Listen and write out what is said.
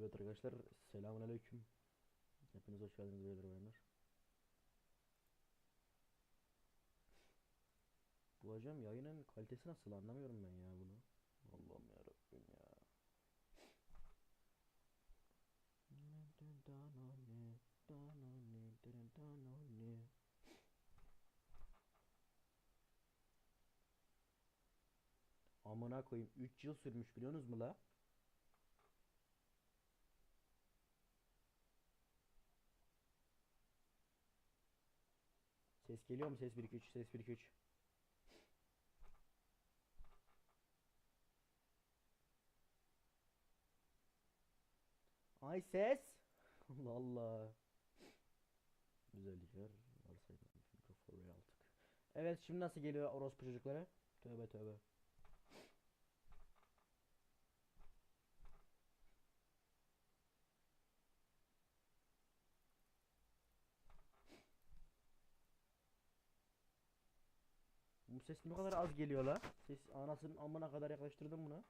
Evet arkadaşlar selamünaleyküm. Hepiniz hoş geldiniz beyler bayanlar. Bu hocam yayının kalitesi nasıl anlamıyorum ben ya bunu. Allah'ım ya Rabbim ya. Amına koyayım 3 yıl sürmüş biliyorsunuz mu la? Ses geliyor mu? Ses 1 2 3 ses 1 2 3. Ay ses. Allah Allah. Güzellikler varsaydım. Mikrofonu aldık. Evet şimdi nasıl geliyor orospu çocuklara? Tövbe tövbe. Bu ses ne kadar az geliyor la? Ses anasının amına kadar yaklaştırdım bunu.